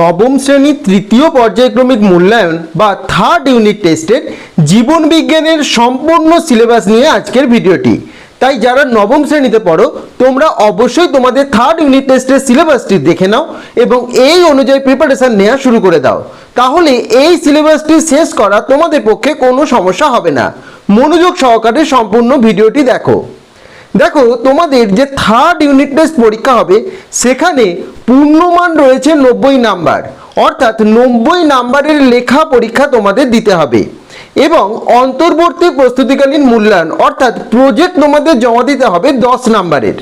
নবম শ্রেণির তৃতীয় পর্যায়ক্রমিক মূল্যায়ন বা থার্ড ইউনিট টেস্টের জীবন বিজ্ঞানের সম্পূর্ণ সিলেবাস নিয়ে আজকের ভিডিওটি। তাই যারা নবম শ্রেণীতে পড়ো, তোমরা অবশ্যই তোমাদের থার্ড ইউনিট টেস্টের সিলেবাসটি দেখে নাও এবং এই অনুযায়ী প্রিপারেশন নেওয়া শুরু করে দাও। তাহলে এই সিলেবাসটি শেষ করা তোমাদের পক্ষে কোনো সমস্যা হবে না। মনোযোগ সহকারে সম্পূর্ণ ভিডিওটি দেখো। দেখো, তোমাদের যে থার্ড ইউনিট টেস্ট পরীক্ষা হবে, সেখানে পূর্ণমান রয়েছে নব্বই নাম্বার। অর্থাৎ নব্বই নাম্বারের লেখা পরীক্ষা তোমাদের দিতে হবে। এবং অন্তর্বর্তী প্রস্তুতিকালীন মূল্যায়ন, অর্থাৎ প্রজেক্ট তোমাদের জমা দিতে হবে দশ নাম্বারের।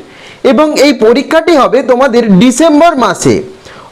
এবং এই পরীক্ষাটি হবে তোমাদের ডিসেম্বর মাসে।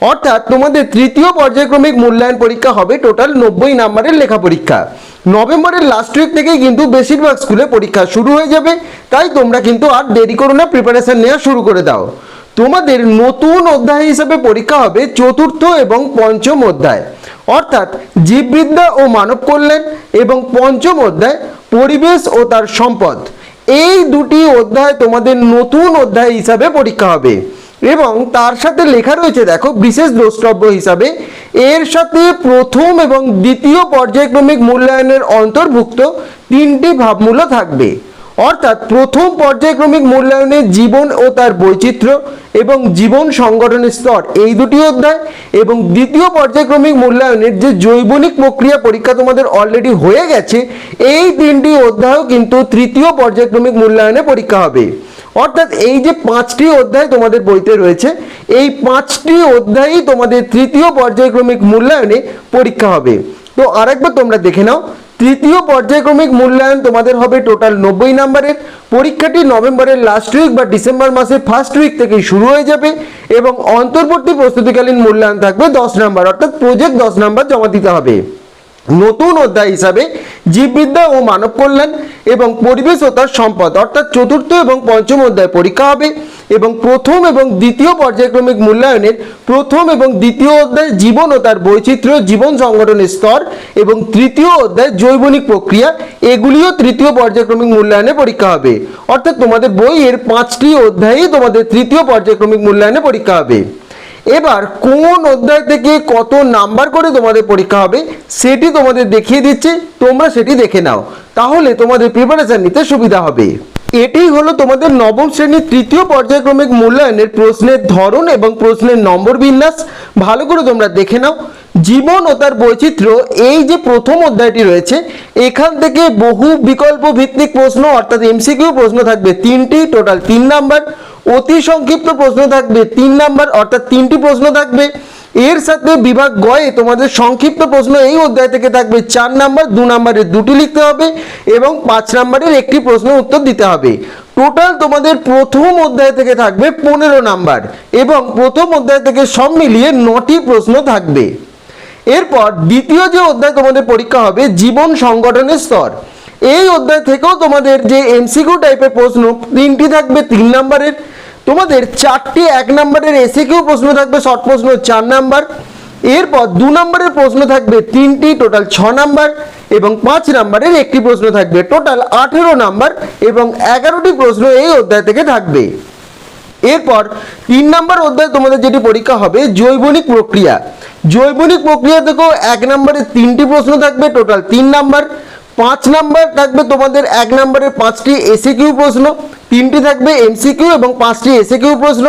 অর্থাৎ তোমাদের তৃতীয় পর্যায়ক্রমিক মূল্যায়ন পরীক্ষা হবে টোটাল নব্বই নাম্বারের লেখা পরীক্ষা। নভেম্বরের লাস্ট উইক থেকেই কিন্তু বেশিরভাগ স্কুলে পরীক্ষা শুরু হয়ে যাবে। তাই তোমরা কিন্তু আর দেরি করো না প্রিপারেশন নেওয়া শুরু করে দাও। তোমাদের নতুন অধ্যায় হিসেবে পরীক্ষা হবে চতুর্থ এবং পঞ্চম অধ্যায়। অর্থাৎ জীববিদ্যা ও মানব কল্যাণ এবং পঞ্চম অধ্যায় পরিবেশ ও তার সম্পদ। এই দুটি অধ্যায় তোমাদের নতুন অধ্যায় হিসাবে পরীক্ষা হবে। এবং তার সাথে লেখা রয়েছে, দেখো, বিশেষ দ্রষ্টব্য হিসাবে এর সাথে প্রথম এবং দ্বিতীয় পর্যায়ক্রমিক মূল্যায়নের অন্তর্ভুক্ত তিনটি ভাবমূল্য থাকবে। অর্থাৎ প্রথম পর্যায়ক্রমিক মূল্যায়নে জীবন ও তার বৈচিত্র্য এবং জীবন সংগঠনের স্তর এই দুটি অধ্যায় এবং দ্বিতীয় পর্যায়ক্রমিক মূল্যায়নের যে জৈবনিক প্রক্রিয়া পরীক্ষা তোমাদের অলরেডি হয়ে গেছে, এই তিনটি অধ্যায়ও কিন্তু তৃতীয় পর্যায়ক্রমিক মূল্যায়নে পরীক্ষা হবে। অর্থাৎ এই যে পাঁচটি অধ্যায় তোমাদের বইতে রয়েছে এই পাঁচটি অধ্যায়ই তোমাদের তৃতীয় পর্যায়ক্রমিক মূল্যায়নে পরীক্ষা হবে। তো আরেকবার তোমরা দেখে নাও, তৃতীয় পর্যায়ক্রমিক মূল্যায়ন তোমাদের হবে টোটাল নব্বই নাম্বারের, পরীক্ষাটি নভেম্বরের লাস্ট উইক বা ডিসেম্বর মাসের ফার্স্ট উইক থেকেই শুরু হয়ে যাবে এবং অন্তর্বর্তী প্রস্তুতিকালীন মূল্যায়ন থাকবে দশ নাম্বার, অর্থাৎ প্রজেক্ট দশ নাম্বার জমা দিতে হবে। নতুন অধ্যায় হিসাবে জীববিদ্যা ও মানব কল্যাণ এবং পরিবেশ ও তার সম্পদ, অর্থাৎ চতুর্থ এবং পঞ্চম অধ্যায় পরীক্ষা হবে। এবং প্রথম এবং দ্বিতীয় পর্যায়ক্রমিক মূল্যায়নের প্রথম এবং দ্বিতীয় অধ্যায় জীবন ও তার বৈচিত্র্য জীবন সংগঠনের স্তর এবং তৃতীয় অধ্যায় জৈবনিক প্রক্রিয়া, এগুলিও তৃতীয় পর্যায়ক্রমিক মূল্যায়নে পরীক্ষা হবে। অর্থাৎ তোমাদের বইয়ের পাঁচটি অধ্যায়ই তোমাদের তৃতীয় পর্যায়ক্রমিক মূল্যায়নে পরীক্ষা হবে। এবার কোন অধ্যায় থেকে কত নাম্বার করে তোমাদের পরীক্ষা হবে, সেটি তোমাদের দেখিয়ে দিচ্ছে, তোমরা সেটি দেখে নাও। তাহলে তোমাদের প্রিপারেশন নিতে সুবিধা হবে। এটি হলো তোমাদের নবম শ্রেণির তৃতীয় পর্যায়ক্রমিক মূল্যায়নের প্রশ্নের ধরন এবং প্রশ্নের নম্বর বিন্যাস। ভালো করে তোমরা দেখে নাও। জীবন ও তার বৈচিত্র্য, এই যে প্রথম অধ্যায়টি রয়েছে, এখান থেকে বহু বিকল্প ভিত্তিক প্রশ্ন, অর্থাৎ এমসিকিউ প্রশ্ন থাকবে তিনটি টোটাল তিন নাম্বার। অতি সংক্ষিপ্ত প্রশ্ন থাকবে তিন নাম্বার, অর্থাৎ তিনটি প্রশ্ন থাকবে। এর সাথে বিভাগ গয়ে তোমাদের সংক্ষিপ্ত প্রশ্ন এই অধ্যায় থেকে থাকবে, চার নাম্বার, দু নাম্বারের দুটি লিখতে হবে এবং পাঁচ নাম্বারের একটি প্রশ্ন উত্তর দিতে হবে। টোটাল তোমাদের প্রথম অধ্যায় থেকে থাকবে পনেরো নাম্বার এবং প্রথম অধ্যায় থেকে সব মিলিয়ে নটি প্রশ্ন থাকবে। এরপর দ্বিতীয় যে অধ্যায় তোমাদের পরীক্ষা হবে, জীবন সংগঠনের স্তর। এই অধ্যায় থেকেও তোমাদের যে এমসিকিউ টাইপের প্রশ্ন, তিনটি থাকবে, তিন নাম্বারের। তোমাদের চারটি এক নাম্বারের এসে কিউ প্রশ্ন থাকবে শর্ট প্রশ্ন চার নাম্বার। এরপর দু নম্বরের প্রশ্ন থাকবে তিনটি টোটাল ছ নাম্বার এবং পাঁচ নাম্বারের একটি প্রশ্ন থাকবে টোটাল আঠেরো নাম্বার এবং এগারোটি প্রশ্ন এই অধ্যায় থেকে থাকবে। এরপর তিন নম্বর অধ্যায় তোমাদের যেটি পরীক্ষা হবে, জৈবনিক প্রক্রিয়া। জৈবনিক প্রক্রিয়া থেকেও এক নম্বরে তিনটি প্রশ্ন থাকবে টোটাল তিন নাম্বার। পাঁচ নাম্বার থাকবে তোমাদের এক নম্বরের পাঁচটি এসে কিউ প্রশ্ন। তিনটি থাকবে এমসিকিউ এবং পাঁচটি এসে কিউ প্রশ্ন।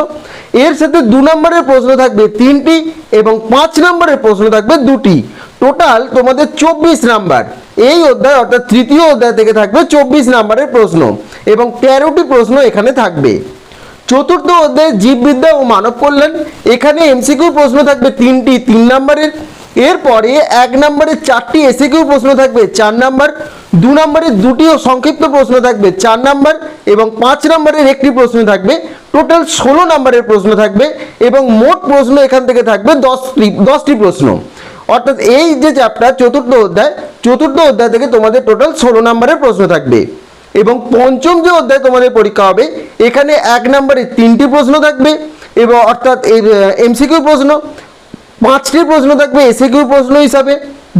এর সাথে দু নম্বরের প্রশ্ন থাকবে তিনটি এবং পাঁচ নম্বরের প্রশ্ন থাকবে দুটি। টোটাল তোমাদের চব্বিশ নাম্বার। এই অধ্যায় অর্থাৎ তৃতীয় অধ্যায় থেকে থাকবে চব্বিশ নাম্বারের প্রশ্ন এবং তেরোটি প্রশ্ন এখানে থাকবে। চতুর্থ অধ্যায় জীববিদ্যা ও মানব কল্যাণ। এখানে এমসিকিউ প্রশ্ন থাকবে তিনটি, তিন নম্বরের। এরপরে এক নম্বরে চারটি এসিকিউ প্রশ্ন থাকবে, চার নাম্বার। দু নম্বরের দুটি ও সংক্ষিপ্ত প্রশ্ন থাকবে, চার নাম্বার এবং পাঁচ নম্বরের একটি প্রশ্ন থাকবে, টোটাল ষোলো নম্বরের প্রশ্ন থাকবে এবং মোট প্রশ্ন এখান থেকে থাকবে দশটি দশটি প্রশ্ন। অর্থাৎ এই যে চ্যাপ্টার চতুর্থ অধ্যায় চতুর্থ অধ্যায় থেকে তোমাদের টোটাল ষোলো নম্বরের প্রশ্ন থাকবে এবং পঞ্চম যে অধ্যায় তোমাদের পরীক্ষা হবে, এখানে এক নম্বরে তিনটি প্রশ্ন থাকবে এবং অর্থাৎ এমসিকিউ প্রশ্ন পাঁচটি প্রশ্ন থাকবে এসিকিউ প্রশ্ন হিসাবে,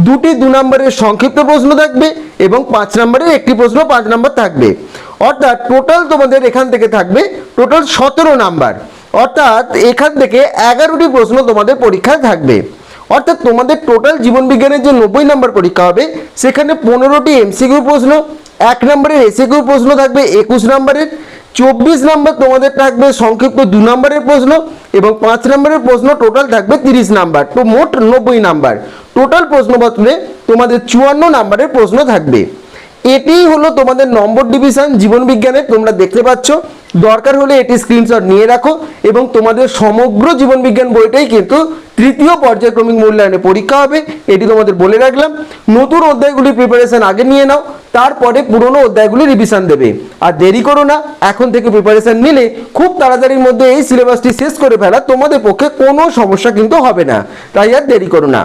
দুটি দু নম্বরের সংক্ষিপ্ত প্রশ্ন থাকবে এবং পাঁচ নম্বরের একটি প্রশ্ন পাঁচ নম্বর থাকবে। অর্থাৎ টোটাল তোমাদের এখান থেকে থাকবে টোটাল সতেরো নাম্বার। অর্থাৎ এখান থেকে এগারোটি প্রশ্ন তোমাদের পরীক্ষায় থাকবে। অর্থাৎ তোমাদের টোটাল জীবন বিজ্ঞানের যে নব্বই নম্বর পরীক্ষা হবে, সেখানে পনেরোটি এমসিকিউ প্রশ্ন, এক নম্বরের এসিকিউ প্রশ্ন থাকবে, একুশ নম্বরের চব্বিশ নাম্বার তোমাদের থাকবে সংক্ষিপ্ত দু নম্বরের প্রশ্ন এবং পাঁচ নম্বরের প্রশ্ন টোটাল থাকবে তিরিশ নাম্বার। তো মোট নব্বই নাম্বার। টোটাল প্রশ্নপত্রে তোমাদের চুয়ান্ন নাম্বারের প্রশ্ন থাকবে। এটিই হলো তোমাদের নম্বর ডিভিশন জীবন বিজ্ঞানের, তোমরা দেখতে পাচ্ছ। দরকার হলে এটি স্ক্রিনশট নিয়ে রাখো এবং তোমাদের সমগ্র জীবন বিজ্ঞান বইটাই কিন্তু তৃতীয় পর্যায়ক্রমিক মূল্যায়নে পরীক্ষা হবে। এটি তোমাদের বলে রাখলাম। নতুন অধ্যায়গুলি প্রিপারেশন আগে নিয়ে নাও। তারপরে পুরনো অধ্যায়গুলি রিভিশন দেবে। আর দেরি করো না, এখন থেকে প্রিপারেশন নিলে খুব তাড়াতাড়ির মধ্যে এই সিলেবাসটি শেষ করে ফেলা, তোমাদের পক্ষে কোনো সমস্যা কিন্তু হবে না। তাই আর দেরি করো না।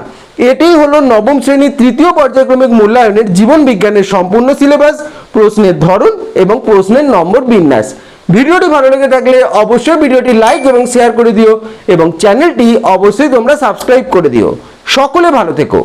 এটাই হলো নবম শ্রেণির তৃতীয় পর্যায়ক্রমিক মূল্যায়নের জীবন বিজ্ঞানের সম্পূর্ণ সিলেবাস প্রশ্নের ধরন এবং প্রশ্নের নম্বর বিন্যাস। ভিডিওটি ভালো লেগে থাকলে অবশ্যই ভিডিওটি লাইক এবং শেয়ার করে দিও এবং চ্যানেলটি অবশ্যই তোমরা সাবস্ক্রাইব করে দিও। সকলে ভালো থেকো।